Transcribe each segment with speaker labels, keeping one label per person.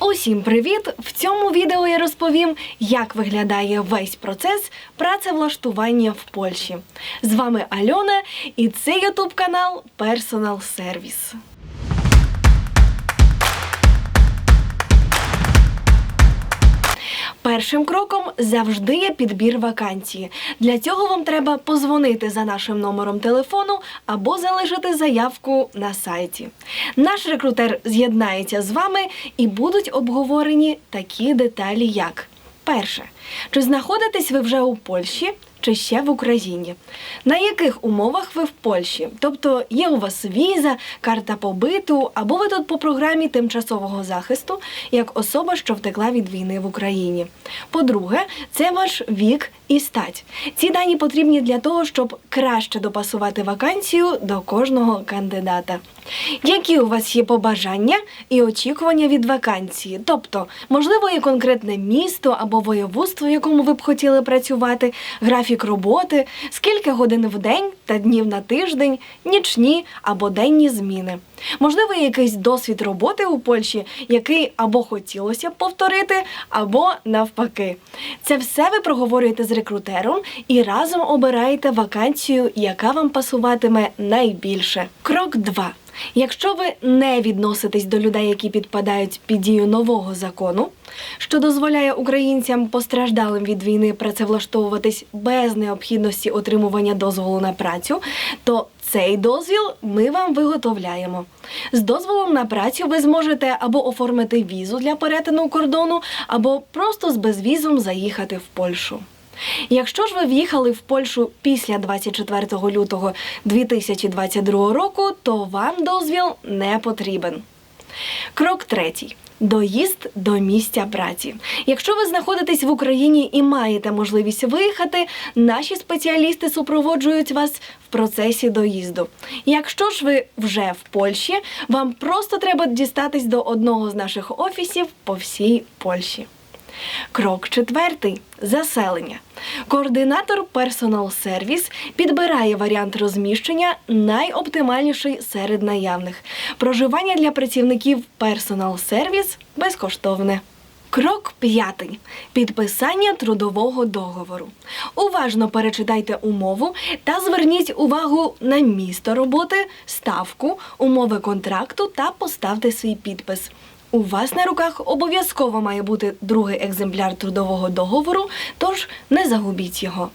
Speaker 1: Усім привіт! В цьому відео я розповім, як виглядає весь процес працевлаштування в Польщі. З вами Альона і це ютуб канал Personal Service. Першим кроком завжди є підбір вакансії. Для цього вам треба позвонити за нашим номером телефону або залишити заявку на сайті. Наш рекрутер з'єднається з вами і будуть обговорені такі деталі, як перше, чи знаходитесь ви вже у Польщі? Чи ще в Україні? На яких умовах ви в Польщі? Тобто є у вас віза, карта побиту, або ви тут по програмі тимчасового захисту як особа, що втекла від війни в Україні. По-друге, це ваш вік і стать. Ці дані потрібні для того, щоб краще допасувати вакансію до кожного кандидата. Які у вас є побажання і очікування від вакансії? Тобто, можливо, є конкретне місто або воєводство, в якому ви б хотіли працювати, графік роботи, скільки годин в день та днів на тиждень, нічні або денні зміни. Можливо, якийсь досвід роботи у Польщі, який або хотілося б повторити, або навпаки. Це все ви проговорюєте з рекрутером і разом обираєте вакансію, яка вам пасуватиме найбільше. Крок 2. Якщо ви не відноситесь до людей, які підпадають під дію нового закону, що дозволяє українцям постраждалим від війни працевлаштовуватись без необхідності отримування дозволу на працю, то цей дозвіл ми вам виготовляємо. З дозволом на працю ви зможете або оформити візу для перетину кордону, або просто з безвізом заїхати в Польщу. Якщо ж ви в'їхали в Польщу після 24 лютого 2022 року, то вам дозвіл не потрібен. Крок третій. Доїзд до місця праці. Якщо ви знаходитесь в Україні і маєте можливість виїхати, наші спеціалісти супроводжують вас в процесі доїзду. Якщо ж ви вже в Польщі, вам просто треба дістатись до одного з наших офісів по всій Польщі. Крок четвертий заселення. Координатор Personal Service підбирає варіант розміщення найоптимальніший серед наявних. Проживання для працівників Personal Service безкоштовне. Крок п'ятий підписання трудового договору. Уважно перечитайте умову та зверніть увагу на місто роботи, ставку, умови контракту та поставте свій підпис. У вас на руках обов'язково має бути другий екземпляр трудового договору, тож не загубіть його.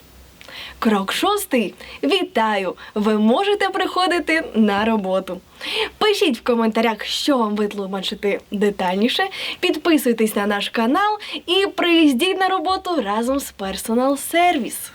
Speaker 1: Крок шостий. Вітаю! Ви можете приходити на роботу. Пишіть в коментарях, що вам витлумачити детальніше. Підписуйтесь на наш канал і приїздіть на роботу разом з Personal Service.